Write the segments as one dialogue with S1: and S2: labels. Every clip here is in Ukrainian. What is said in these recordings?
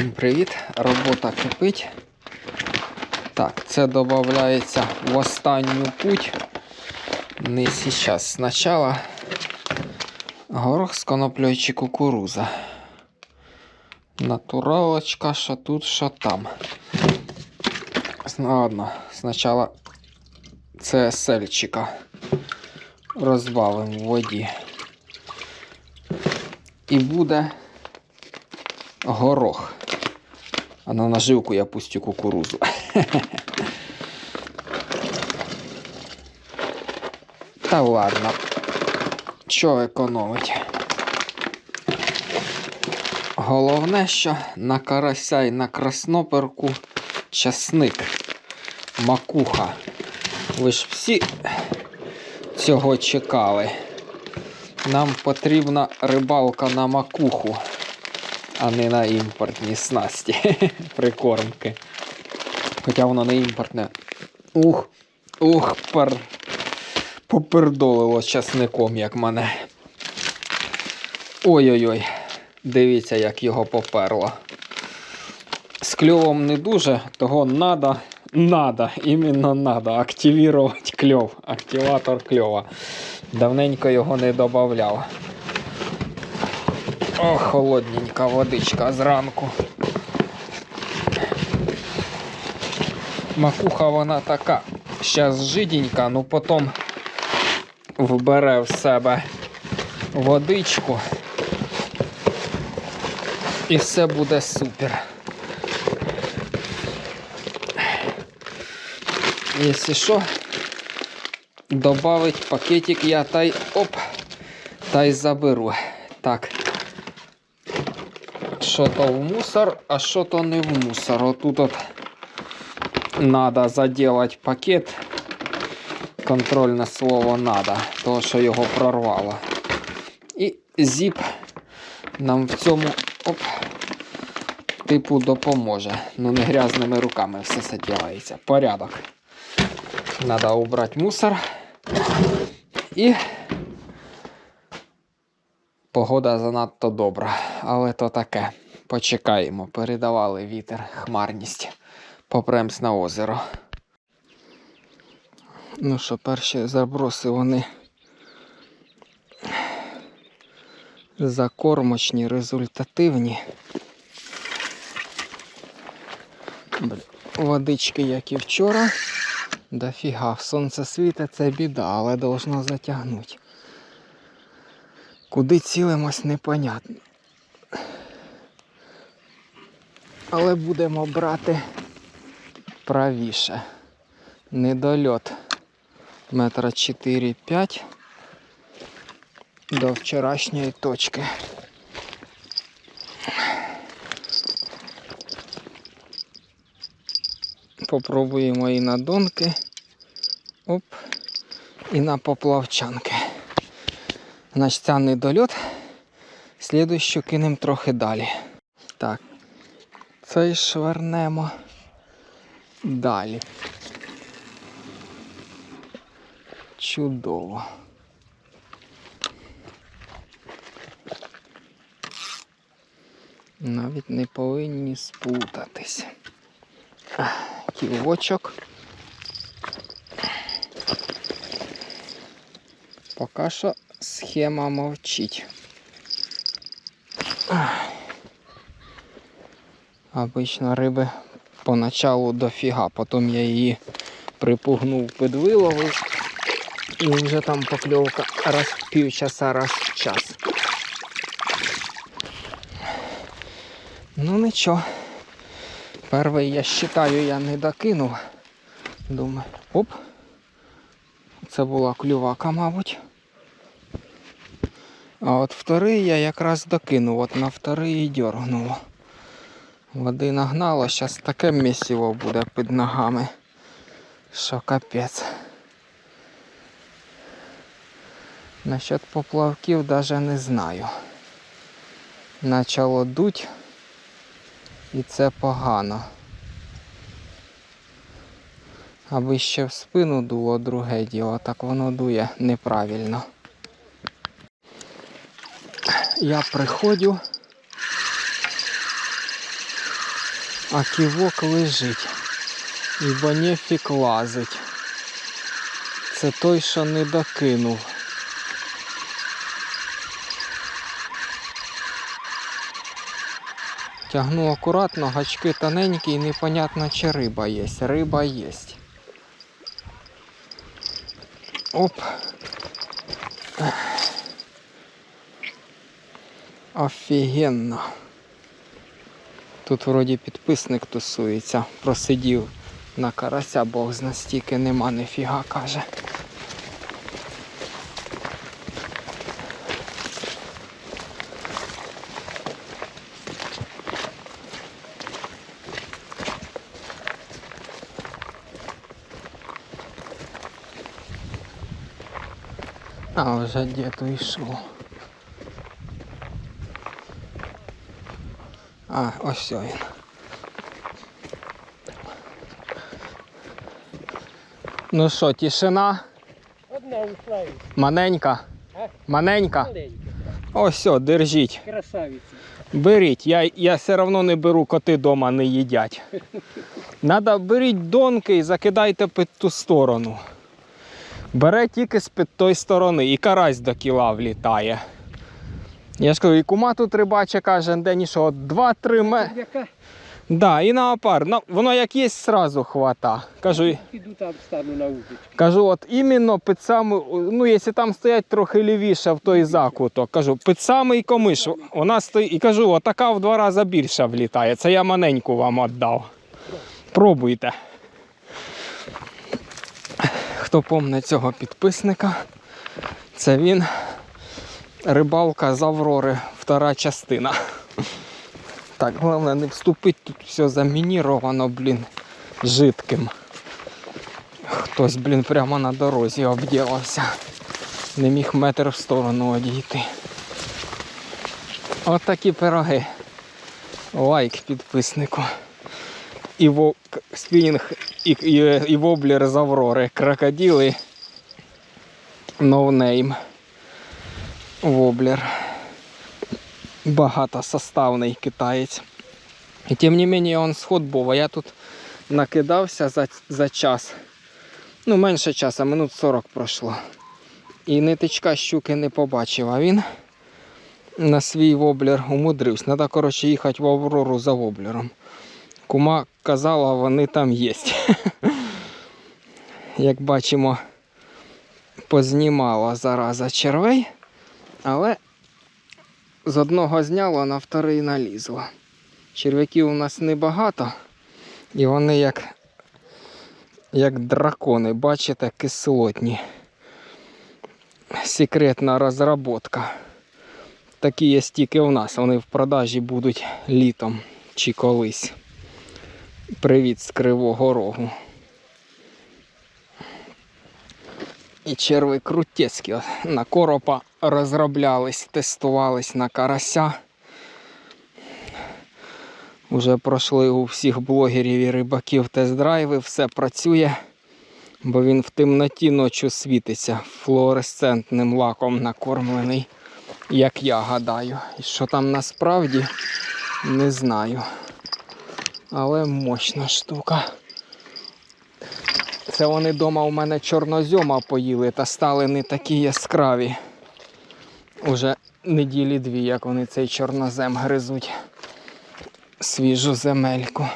S1: Всім привіт! Робота кипить. Так, це додається в останню путь. Не зараз. Спочатку горох з коноплею чи кукуруза. Натуралочка, що тут, що там. Ну, Ладно, спочатку це сельчика розбавимо в воді. І буде горох. А на наживку я пустю кукурузу. Та ладно. Що економить? Головне, що на карася і на красноперку часник, макуха. Ви ж всі цього чекали. Нам потрібна рибалка на макуху, а не на імпортні снасті прикормки. Хоча воно не імпортне. Ух, ух, пер... попердолило часником, як мене. Ой-ой-ой, дивіться, як його поперло. З кльовом не дуже, того надо, надо, іменно надо активувати кльов, активатор кльова. Давненько його не додавав. О, холодненька водичка зранку. Макуха вона така. Щас жиденька, ну потім вбере в себе водичку. І все буде супер. Якщо що, добавить пакетик я та й оп, та й заберу. Так. Що то в мусор, а що то не в мусор. Отут от надо заделать пакет. Контрольне слово надо, того що його прорвало. І зіп нам в цьому оп, типу допоможе. Ну не грязними руками все це ділається. Порядок. Надо убрать мусор. І погода занадто добра, але то таке. Почекаємо, передавали вітер, хмарність. Попремсь на озеро. Ну що, перші заброси вони закормочні, результативні. Водички, як і вчора. Дофіга, сонце світить, це біда, але должно затягнути. Куди цілимось, непонятно. Але будемо брати правіше. Недольот метра 4-5 до вчорашньої точки. Попробуємо і на донки. Оп. І на поплавчанки. Значить, це недольот. Слідущу кинемо трохи далі. Так. Цей швернемо далі. Чудово. Навіть не повинні спутатись. Ківочок. Поки що схема мовчить. Обично риби поначалу дофіга, потім я її припугнув, підвиловив і вже там покльовка раз в півчаса, раз в час. Ну нічого. Перший я вважаю, я не докинув. Думаю, оп. Це була клювака, мабуть. А от вторий я якраз докинув, от на вторий і дергнуло. Води нагнало, зараз таке місіво буде під ногами. Що капець. Насчет поплавків навіть не знаю. Начало дуть і це погано. Аби ще в спину дуло друге діло, так воно дує неправильно. Я приходжу А ківок лежить. І бонефік лазить. Це той, що не докинув. Тягну акуратно, гачки тоненькі і непонятно, чи риба є. Риба є. Оп. Офігенно. Тут вроді підписник тусується. Просидів на карася, бог зна стільки нема ніфіга каже. А, вже дід уйшов. А, ось він. Ну що, тишина?
S2: Одна ушла
S1: Маненька?
S2: А?
S1: Маненька?
S2: маленька.
S1: Ось все, держіть.
S2: Красавиця.
S1: Беріть, я, я все одно не беру, коти вдома не їдять. Надо беріть донки і закидайте під ту сторону. Бере тільки з під тої сторони, і карась до кіла влітає. Я ж кажу, і кума тут рибача каже, день що 2-3 ме.
S2: Яка?
S1: Да, і на опар. На, воно як є, сразу хвата. Кажу,
S2: Піду там стану на удочку.
S1: кажу, от іменно під самий, ну якщо там стоять трохи лівіше в той закуток, кажу, під самий комиш, вона стоїть, і кажу, отака в два рази більше влітає. Це я маненьку вам віддав. Пробуйте. Хто помне цього підписника, це він. Рибалка з Аврори, втора частина. Так, головне не вступити, тут все замініровано, блін, жидким. Хтось, блін, прямо на дорозі обділився. Не міг метр в сторону одійти. От такі пироги. Лайк підписнику. І во... к- спінінг, і, і, і воблер з Аврори. Крокодили. Ноунейм. Воблер. Багатосоставний китаєць. Тим не менше он сход був, а я тут накидався за, за час. Ну, менше часу, минут 40 пройшло. І нитичка щуки не побачив, а він на свій воблер умудрився. Треба, коротше, їхати в Аврору за воблером. Кума казала, вони там є. Як бачимо, познімала зараза червей, але з одного зняло, на вторий налізло. Черв'яків у нас небагато, і вони як як дракони, бачите, кислотні. Секретна розробка. Такі є тільки у нас, вони в продажі будуть літом чи колись. Привіт з Кривого Рогу. І черви крутецькі. На коропа розроблялись, тестувались на карася. Уже пройшли у всіх блогерів і рибаків тест-драйви, все працює, бо він в темноті ночі світиться флуоресцентним лаком накормлений, як я гадаю. І що там насправді, не знаю. Але мощна штука. Це вони вдома у мене чорнозьома поїли та стали не такі яскраві. Уже неділі дві, як вони цей чорнозем гризуть свіжу земельку.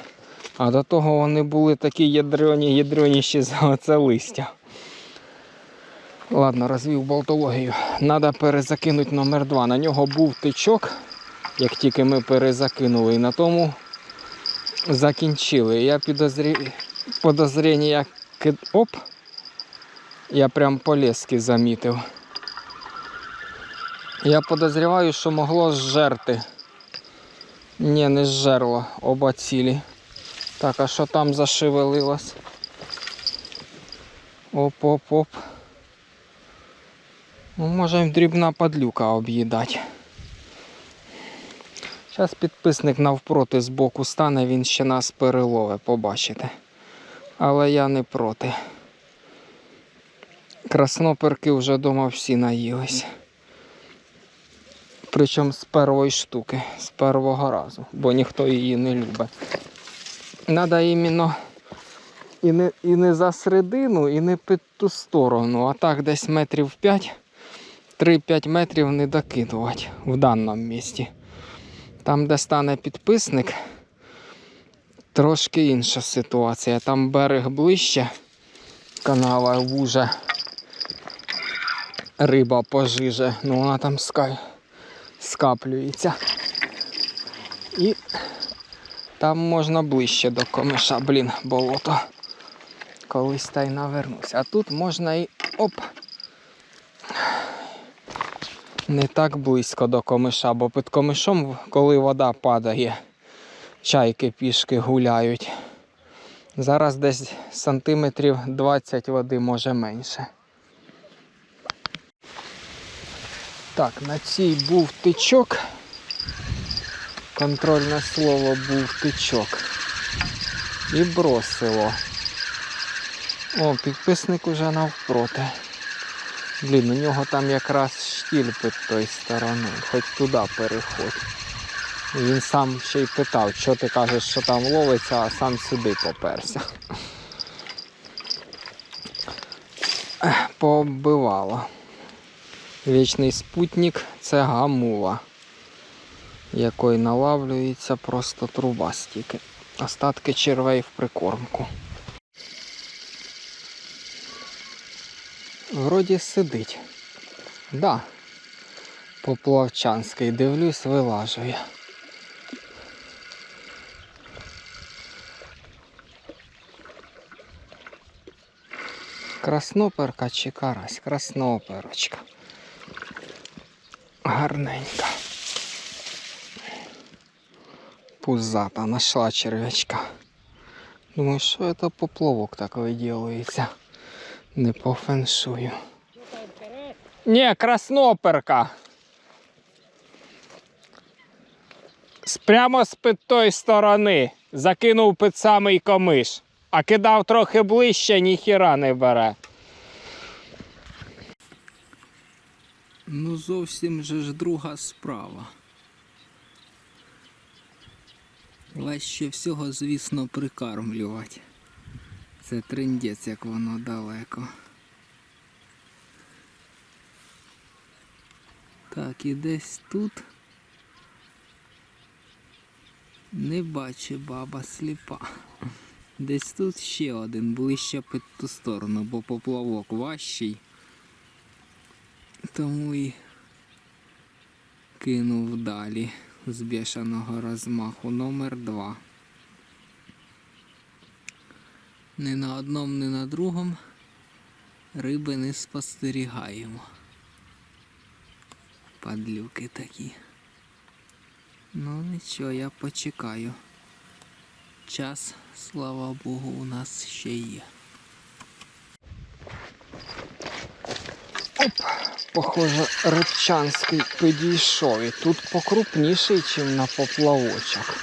S1: А до того вони були такі ядрені, ядреніші за оце листя. Ладно, розвів болтологію. Треба перезакинути номер 2. На нього був тичок, як тільки ми перезакинули, і на тому закінчили. Я підозрі... подозріння як. Оп! Я прям по лески замітив. Я подозріваю, що могло зжерти. Ні, не зжерло оба цілі. Так, а що там зашевелилось? Оп-оп-оп. Ну, може дрібна падлюка об'їдать. Зараз підписник навпроти збоку стане, він ще нас перелове, побачите. Але я не проти. Красноперки вже вдома всі наїлись. Причому з першої штуки, з першого разу, бо ніхто її не любить. Треба іменно і не, і не за середину, і не під ту сторону, а так десь метрів 5, 3-5 метрів не докидувати в даному місці. Там, де стане підписник, трошки інша ситуація. Там берег ближче, канава вуже, риба пожиже, ну вона там ска... скаплюється. І там можна ближче до комиша, блін, болото. Колись та й навернуся. А тут можна і оп. Не так близько до комиша, бо під комишом, коли вода падає, чайки пішки гуляють. Зараз десь сантиметрів 20 води, може менше. Так, на цій був тичок. Контрольне слово був тичок. І бросило. О, підписник уже навпроти. Блін, у нього там якраз штіль під тої сторони. Хоч туди переходь. Він сам ще й питав, що ти кажеш, що там ловиться, а сам сюди поперся. Ех, Пооббивало. Вічний спутник це гамула, якої налавлюється просто труба стільки. Остатки червей в прикормку. Вроді сидить. Да. Поплавчанський, дивлюсь, вилажує. Красноперка чи карась? Красноперочка. Гарненька. Пузата, нашла червячка. Думаю, що це поплавок так виділується. Не по феншую. Ні, красноперка. Прямо з під тої сторони. Закинув під самий комиш. А кидав трохи ближче, ніхіра не бере. Ну, зовсім же ж друга справа. Легше всього, звісно, прикармлювати. Це триндець, як воно далеко. Так, і десь тут. Не бачить баба сліпа. Десь тут ще один, ближче під ту сторону, бо поплавок важчий. Тому і кинув далі з бішаного розмаху номер два. Ні на одному, ні на другому риби не спостерігаємо. Падлюки такі. Ну нічого, я почекаю. Час, слава Богу, у нас ще є. Оп, похоже, рибчанський підійшов. І тут покрупніший, ніж на поплавочок.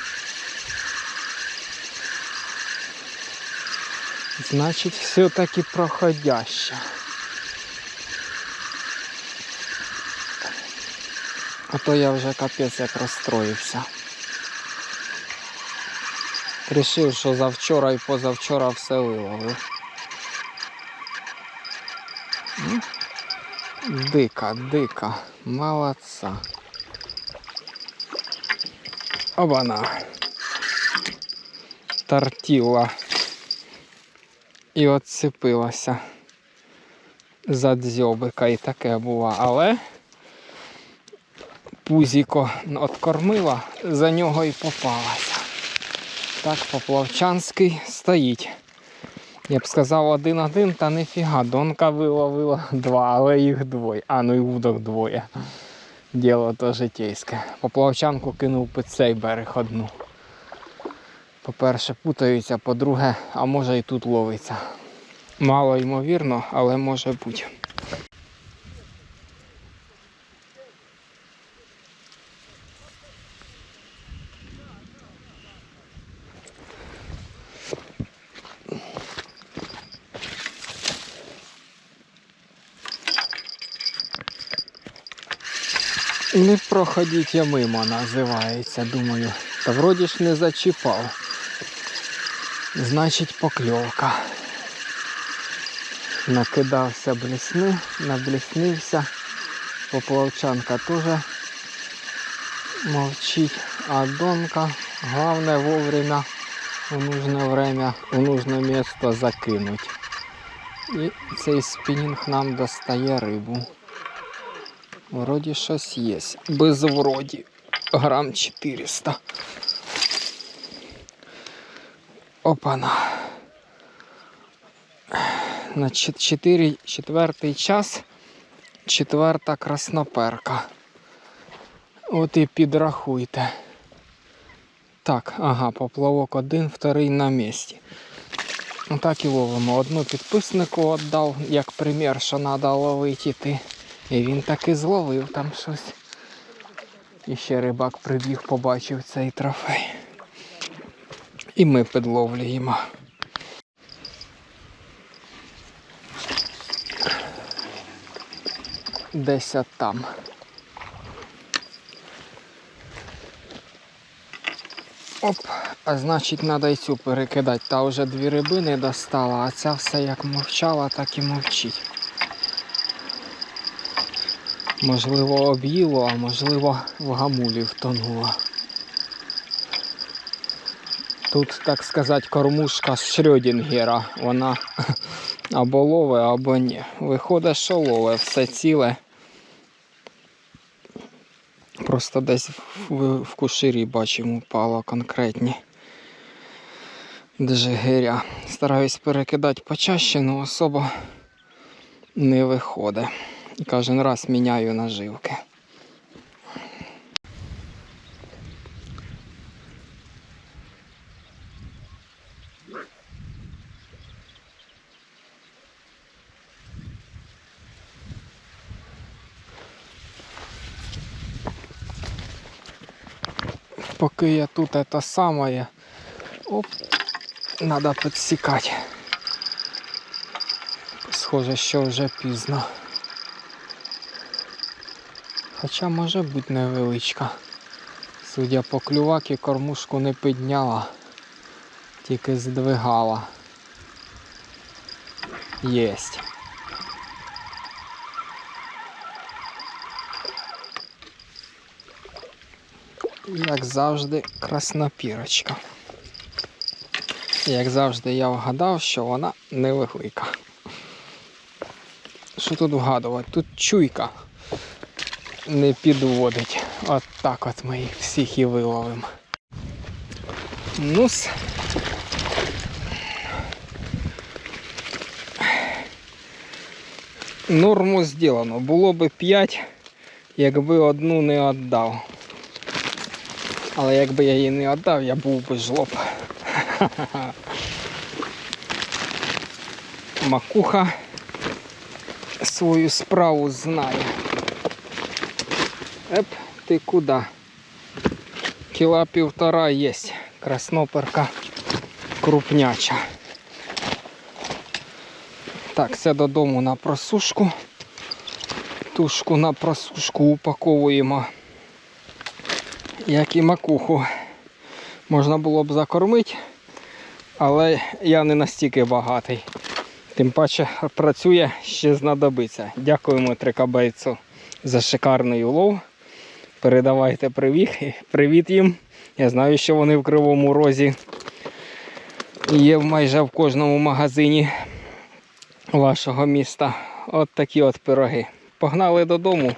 S1: Значить, все-таки проходяще. А то я вже капець як розстроївся. Рішив, що завчора і позавчора все виловив. Дика, дика, молодца. Обана. Тортіла. І отцепилася. За дзьобика і таке було. Але пузіко откормила, за нього і попалася. Так, поплавчанський стоїть. Я б сказав один-один, та ніфіга. Донка виловила два, але їх двоє. А, ну і вудок двоє. Діло то житейське. Поплавчанку кинув під цей берег одну. По-перше, путаються, по-друге, а може і тут ловиться. Мало ймовірно, але може бути. Не проходіть я мимо, називається, думаю. Та вроді ж не зачіпав. Значить покльовка. Накидався блісни, набліснився. Поплавчанка теж мовчить. А донка, головне вовремя в нужне время, в нужне місце закинуть. І цей спінінг нам достає рибу. Вроді щось є. Без вроді. Грам 400. Опана. На 4, четвертий час. Четверта красноперка. От і підрахуйте. Так, ага, поплавок один, вторий на місці. Отак і ловимо. Одну підписнику віддав, як примір, що треба ловити іти. І він таки зловив там щось. І ще рибак прибіг, побачив цей трофей. І ми підловлюємо. Десь там. Оп, а значить треба і цю перекидати. Та вже дві риби не достала, а ця все як мовчала, так і мовчить. Можливо, об'їло, а можливо, в гамулі втонула. Тут, так сказати, кормушка з Шрёдінгера. Вона або лове, або ні. Виходить, що лове, все ціле. Просто десь в, в куширі бачимо упало конкретні джигиря. Стараюсь перекидати почаще, але особо не виходить. І кожен раз міняю наживки. Поки я тут это самое, оп, надо підсікати. Схоже, що вже пізно. Хоча може бути невеличка. Судя по клюваки, кормушку не підняла, тільки здвигала. Єсть. Як завжди, краснопірочка. Як завжди, я вгадав, що вона невелика. Що тут вгадувати? Тут чуйка не підводить. От так от ми їх всіх і виловимо. Ну-с. Норму зроблено. Було би 5, якби одну не віддав. Але якби я її не віддав, я був би жлоб. Макуха свою справу знає. Еп, ти куди? Кіла півтора є. Красноперка крупняча. Так, все додому на просушку. Тушку на просушку упаковуємо. Як і макуху. Можна було б закормити, але я не настільки багатий. Тим паче працює, ще знадобиться. Дякуємо трикабейцу за шикарний улов. Передавайте привіт, привіт їм. Я знаю, що вони в Кривому Розі є майже в кожному магазині вашого міста. От такі от пироги. Погнали додому.